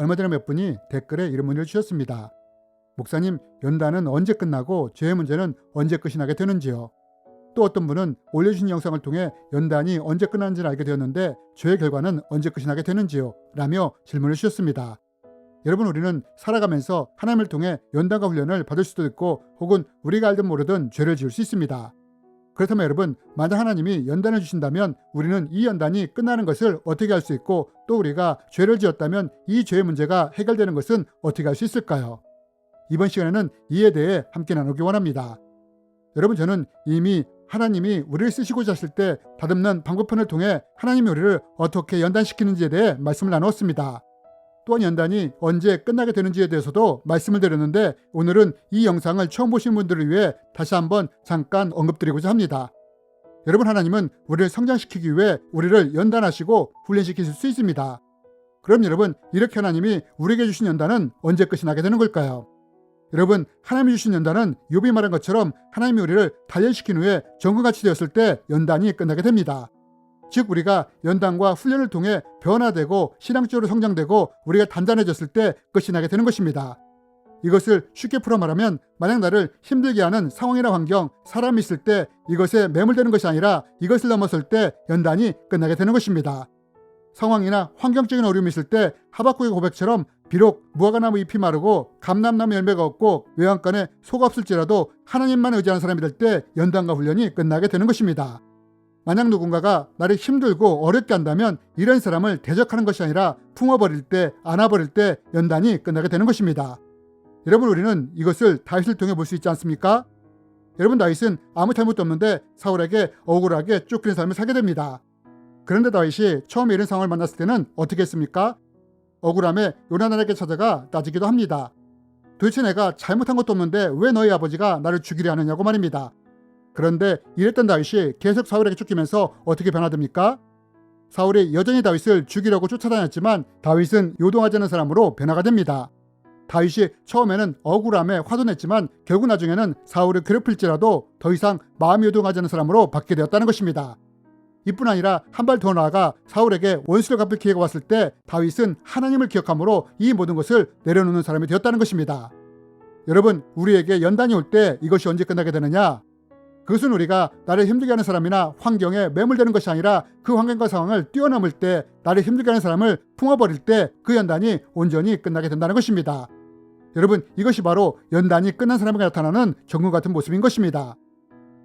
얼마 전에 몇 분이 댓글에 이런 문의를 주셨습니다. 목사님, 연단은 언제 끝나고 죄의 문제는 언제 끝이 나게 되는지요? 또 어떤 분은 올려주신 영상을 통해 연단이 언제 끝나는지를 알게 되었는데 죄의 결과는 언제 끝이 나게 되는지요? 라며 질문을 주셨습니다. 여러분 우리는 살아가면서 하나님을 통해 연단과 훈련을 받을 수도 있고 혹은 우리가 알든 모르든 죄를 지을 수 있습니다. 그렇다면 여러분 만약 하나님이 연단을 주신다면 우리는 이 연단이 끝나는 것을 어떻게 할 수 있고 또 우리가 죄를 지었다면 이 죄의 문제가 해결되는 것은 어떻게 할 수 있을까요? 이번 시간에는 이에 대해 함께 나누기 원합니다. 여러분 저는 이미 하나님이 우리를 쓰시고자 하실 때 다듬는 방법편을 통해 하나님이 우리를 어떻게 연단시키는지에 대해 말씀을 나누었습니다. 또한 연단이 언제 끝나게 되는지에 대해서도 말씀을 드렸는데 오늘은 이 영상을 처음 보신 분들을 위해 다시 한번 잠깐 언급드리고자 합니다. 여러분 하나님은 우리를 성장시키기 위해 우리를 연단하시고 훈련시키실 수 있습니다. 그럼 여러분 이렇게 하나님이 우리에게 주신 연단은 언제 끝이 나게 되는 걸까요? 여러분 하나님이 주신 연단은 욥이 말한 것처럼 하나님이 우리를 단련시킨 후에 정금같이 되었을 때 연단이 끝나게 됩니다. 즉 우리가 연단과 훈련을 통해 변화되고 신앙적으로 성장되고 우리가 단단해졌을 때 끝이 나게 되는 것입니다. 이것을 쉽게 풀어 말하면 만약 나를 힘들게 하는 상황이나 환경, 사람이 있을 때 이것에 매몰되는 것이 아니라 이것을 넘어설 때 연단이 끝나게 되는 것입니다. 상황이나 환경적인 어려움이 있을 때 하박국의 고백처럼 비록 무화과나무 잎이 마르고 감람나무 열매가 없고 외양간에 소가 없을지라도 하나님만 의지하는 사람이 될 때 연단과 훈련이 끝나게 되는 것입니다. 만약 누군가가 나를 힘들고 어렵게 한다면 이런 사람을 대적하는 것이 아니라 품어버릴 때, 안아버릴 때 연단이 끝나게 되는 것입니다. 여러분 우리는 이것을 다윗을 통해 볼 수 있지 않습니까? 여러분 다윗은 아무 잘못도 없는데 사울에게 억울하게 쫓기는 삶을 살게 됩니다. 그런데 다윗이 처음에 이런 상황을 만났을 때는 어떻게 했습니까? 억울함에 요나단에게 찾아가 따지기도 합니다. 도대체 내가 잘못한 것도 없는데 왜 너희 아버지가 나를 죽이려 하느냐고 말입니다. 그런데 이랬던 다윗이 계속 사울에게 쫓기면서 어떻게 변화됩니까? 사울이 여전히 다윗을 죽이려고 쫓아다녔지만 다윗은 요동하지 않은 사람으로 변화가 됩니다. 다윗이 처음에는 억울함에 화도 냈지만 결국 나중에는 사울을 괴롭힐지라도 더 이상 마음이 요동하지 않은 사람으로 받게 되었다는 것입니다. 이뿐 아니라 한 발 더 나아가 사울에게 원수를 갚을 기회가 왔을 때 다윗은 하나님을 기억함으로 이 모든 것을 내려놓는 사람이 되었다는 것입니다. 여러분, 우리에게 연단이 올 때 이것이 언제 끝나게 되느냐? 그것은 우리가 나를 힘들게 하는 사람이나 환경에 매몰되는 것이 아니라 그 환경과 상황을 뛰어넘을 때 나를 힘들게 하는 사람을 품어버릴 때 그 연단이 온전히 끝나게 된다는 것입니다. 여러분, 이것이 바로 연단이 끝난 사람에게 나타나는 정금 같은 모습인 것입니다.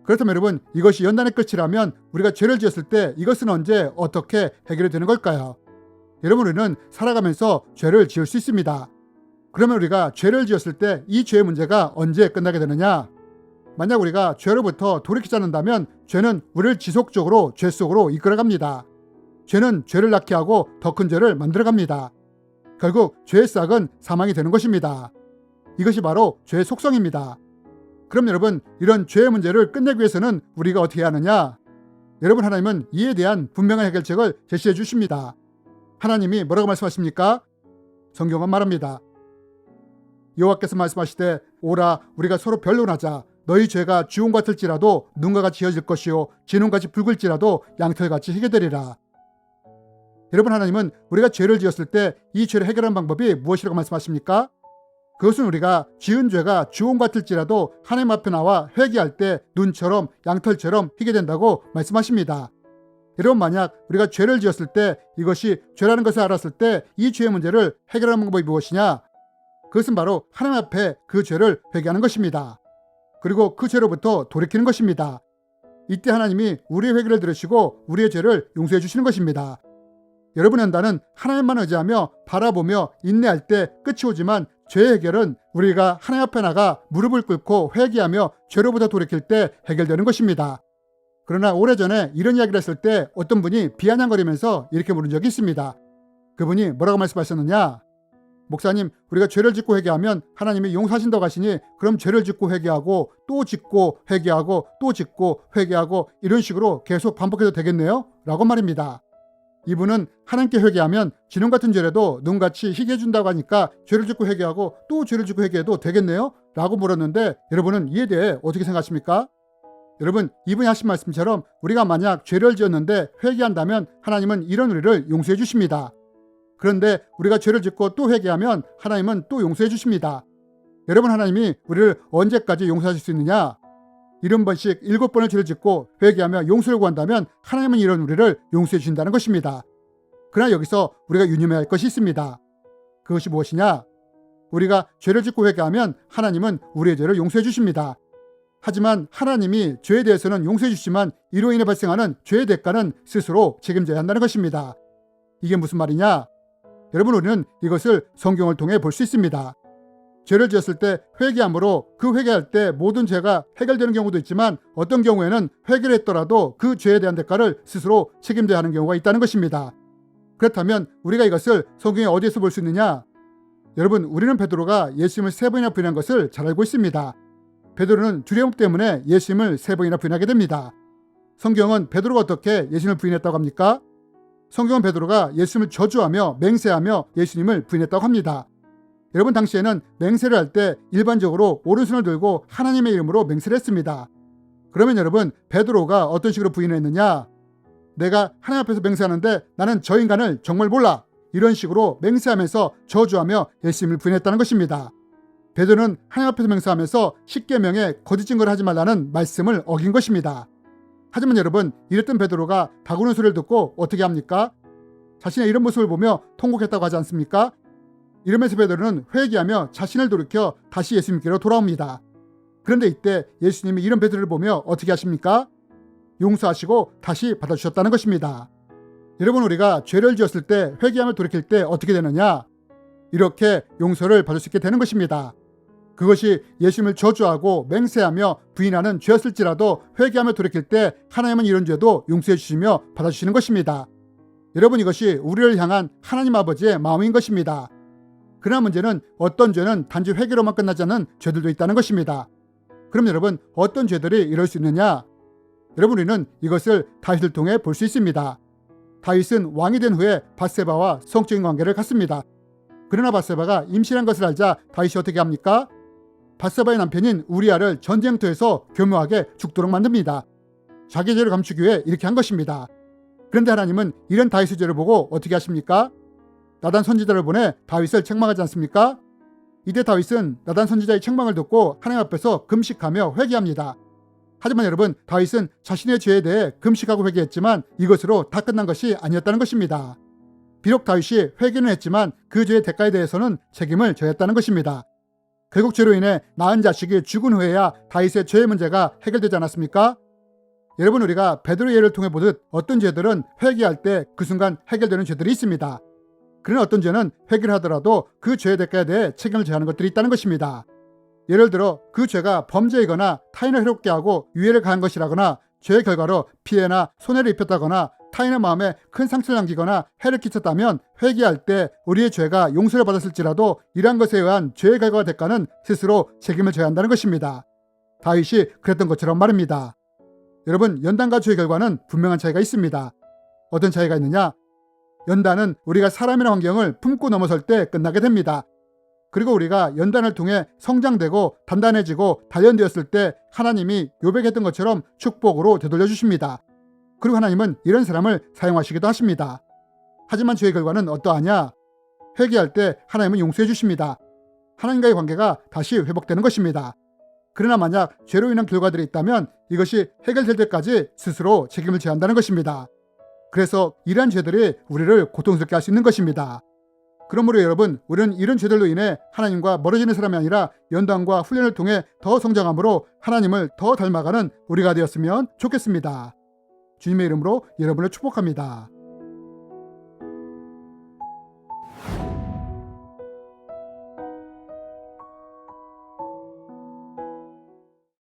그렇다면 여러분, 이것이 연단의 끝이라면 우리가 죄를 지었을 때 이것은 언제 어떻게 해결이 되는 걸까요? 여러분, 우리는 살아가면서 죄를 지을 수 있습니다. 그러면 우리가 죄를 지었을 때 이 죄의 문제가 언제 끝나게 되느냐? 만약 우리가 죄로부터 돌이키지 않는다면 죄는 우리를 지속적으로 죄 속으로 이끌어갑니다. 죄는 죄를 낳게 하고 더 큰 죄를 만들어갑니다. 결국 죄의 싹은 사망이 되는 것입니다. 이것이 바로 죄의 속성입니다. 그럼 여러분 이런 죄의 문제를 끝내기 위해서는 우리가 어떻게 하느냐? 여러분 하나님은 이에 대한 분명한 해결책을 제시해 주십니다. 하나님이 뭐라고 말씀하십니까? 성경은 말합니다. 여호와께서 말씀하시되 오라 우리가 서로 변론하자 너희 죄가 주홍 같을지라도 눈과 같이 혀질 것이요 진홍같이 붉을지라도 양털같이 희게 되리라. 여러분 하나님은 우리가 죄를 지었을 때 이 죄를 해결하는 방법이 무엇이라고 말씀하십니까? 그것은 우리가 지은 죄가 주홍 같을지라도 하나님 앞에 나와 회개할 때 눈처럼 양털처럼 희게 된다고 말씀하십니다. 여러분 만약 우리가 죄를 지었을 때 이것이 죄라는 것을 알았을 때 이 죄의 문제를 해결하는 방법이 무엇이냐? 그것은 바로 하나님 앞에 그 죄를 회개하는 것입니다. 그리고 그 죄로부터 돌이키는 것입니다. 이때 하나님이 우리의 회개를 들으시고 우리의 죄를 용서해 주시는 것입니다. 여러분의 연단은 하나님만 의지하며 바라보며 인내할 때 끝이 오지만 죄의 해결은 우리가 하나님 앞에 나가 무릎을 꿇고 회개하며 죄로부터 돌이킬 때 해결되는 것입니다. 그러나 오래전에 이런 이야기를 했을 때 어떤 분이 비아냥거리면서 이렇게 물은 적이 있습니다. 그분이 뭐라고 말씀하셨느냐? 목사님, 우리가 죄를 짓고 회개하면 하나님이 용서하신다고 하시니 그럼 죄를 짓고 회개하고 또 짓고 회개하고 또 짓고 회개하고 이런 식으로 계속 반복해도 되겠네요? 라고 말입니다. 이분은 하나님께 회개하면 진홍 같은 죄라도 눈같이 희게 해준다고 하니까 죄를 짓고 회개하고 또 죄를 짓고 회개해도 되겠네요? 라고 물었는데 여러분은 이에 대해 어떻게 생각하십니까? 여러분 이분이 하신 말씀처럼 우리가 만약 죄를 지었는데 회개한다면 하나님은 이런 우리를 용서해 주십니다. 그런데 우리가 죄를 짓고 또 회개하면 하나님은 또 용서해 주십니다. 여러분 하나님이 우리를 언제까지 용서하실 수 있느냐? 일흔 번씩 일곱 번을 죄를 짓고 회개하며 용서를 구한다면 하나님은 이런 우리를 용서해 주신다는 것입니다. 그러나 여기서 우리가 유념해야 할 것이 있습니다. 그것이 무엇이냐? 우리가 죄를 짓고 회개하면 하나님은 우리의 죄를 용서해 주십니다. 하지만 하나님이 죄에 대해서는 용서해 주시지만 이로 인해 발생하는 죄의 대가는 스스로 책임져야 한다는 것입니다. 이게 무슨 말이냐? 여러분 우리는 이것을 성경을 통해 볼 수 있습니다. 죄를 지었을 때 회개함으로 그 회개할 때 모든 죄가 해결되는 경우도 있지만 어떤 경우에는 회개를 했더라도 그 죄에 대한 대가를 스스로 책임져야 하는 경우가 있다는 것입니다. 그렇다면 우리가 이것을 성경에 어디에서 볼 수 있느냐? 여러분 우리는 베드로가 예수님을 세 번이나 부인한 것을 잘 알고 있습니다. 베드로는 두려움 때문에 예수님을 세 번이나 부인하게 됩니다. 성경은 베드로가 어떻게 예수님을 부인했다고 합니까? 성경은 베드로가 예수님을 저주하며 맹세하며 예수님을 부인했다고 합니다. 여러분 당시에는 맹세를 할 때 일반적으로 오른손을 들고 하나님의 이름으로 맹세를 했습니다. 그러면 여러분 베드로가 어떤 식으로 부인을 했느냐? 내가 하나님 앞에서 맹세하는데 나는 저 인간을 정말 몰라. 이런 식으로 맹세하면서 저주하며 예수님을 부인했다는 것입니다. 베드로는 하나님 앞에서 맹세하면서 십계명에 거짓 증거를 하지 말라는 말씀을 어긴 것입니다. 하지만 여러분 이랬던 베드로가 다구는 소리를 듣고 어떻게 합니까? 자신의 이런 모습을 보며 통곡했다고 하지 않습니까? 이러면서 베드로는 회개하며 자신을 돌이켜 다시 예수님께로 돌아옵니다. 그런데 이때 예수님이 이런 베드로를 보며 어떻게 하십니까? 용서하시고 다시 받아주셨다는 것입니다. 여러분 우리가 죄를 지었을 때 회개하며 돌이킬 때 어떻게 되느냐? 이렇게 용서를 받을 수 있게 되는 것입니다. 그것이 예수님을 저주하고 맹세하며 부인하는 죄였을지라도 회개하며 돌이킬 때 하나님은 이런 죄도 용서해 주시며 받아주시는 것입니다. 여러분 이것이 우리를 향한 하나님 아버지의 마음인 것입니다. 그러나 문제는 어떤 죄는 단지 회개로만 끝나지 않는 죄들도 있다는 것입니다. 그럼 여러분 어떤 죄들이 이럴 수 있느냐? 여러분 우리는 이것을 다윗을 통해 볼 수 있습니다. 다윗은 왕이 된 후에 바세바와 성적인 관계를 갖습니다. 그러나 바세바가 임신한 것을 알자 다윗이 어떻게 합니까? 바세바의 남편인 우리아를 전쟁터에서 교묘하게 죽도록 만듭니다. 자기 죄를 감추기 위해 이렇게 한 것입니다. 그런데 하나님은 이런 다윗의 죄를 보고 어떻게 하십니까? 나단 선지자를 보내 다윗을 책망하지 않습니까? 이때 다윗은 나단 선지자의 책망을 듣고 하나님 앞에서 금식하며 회개합니다. 하지만 여러분 다윗은 자신의 죄에 대해 금식하고 회개했지만 이것으로 다 끝난 것이 아니었다는 것입니다. 비록 다윗이 회개는 했지만 그 죄의 대가에 대해서는 책임을 져야 했다는 것입니다. 결국 죄로 인해 낳은 자식이 죽은 후에야 다윗의 죄의 문제가 해결되지 않았습니까? 여러분 우리가 베드로 예를 통해 보듯 어떤 죄들은 회개할 때 그 순간 해결되는 죄들이 있습니다. 그런 어떤 죄는 회개를 하더라도 그 죄의 대가에 대해 책임을 져야 하는 것들이 있다는 것입니다. 예를 들어 그 죄가 범죄이거나 타인을 해롭게 하고 유해를 가한 것이라거나 죄의 결과로 피해나 손해를 입혔다거나 타인의 마음에 큰 상처를 남기거나 해를 끼쳤다면 회개할 때 우리의 죄가 용서를 받았을지라도 이러한 것에 의한 죄의 결과 대가는 스스로 책임을 져야 한다는 것입니다. 다윗이 그랬던 것처럼 말입니다. 여러분 연단과 죄의 결과는 분명한 차이가 있습니다. 어떤 차이가 있느냐? 연단은 우리가 사람이나 환경을 품고 넘어설 때 끝나게 됩니다. 그리고 우리가 연단을 통해 성장되고 단단해지고 단련되었을 때 하나님이 요백했던 것처럼 축복으로 되돌려 주십니다. 그리고 하나님은 이런 사람을 사용하시기도 하십니다. 하지만 죄의 결과는 어떠하냐? 회개할 때 하나님은 용서해 주십니다. 하나님과의 관계가 다시 회복되는 것입니다. 그러나 만약 죄로 인한 결과들이 있다면 이것이 해결될 때까지 스스로 책임을 져야 한다는 것입니다. 그래서 이러한 죄들이 우리를 고통스럽게 할 수 있는 것입니다. 그러므로 여러분, 우리는 이런 죄들로 인해 하나님과 멀어지는 사람이 아니라 연단과 훈련을 통해 더 성장함으로 하나님을 더 닮아가는 우리가 되었으면 좋겠습니다. 주님의 이름으로 여러분을 축복합니다.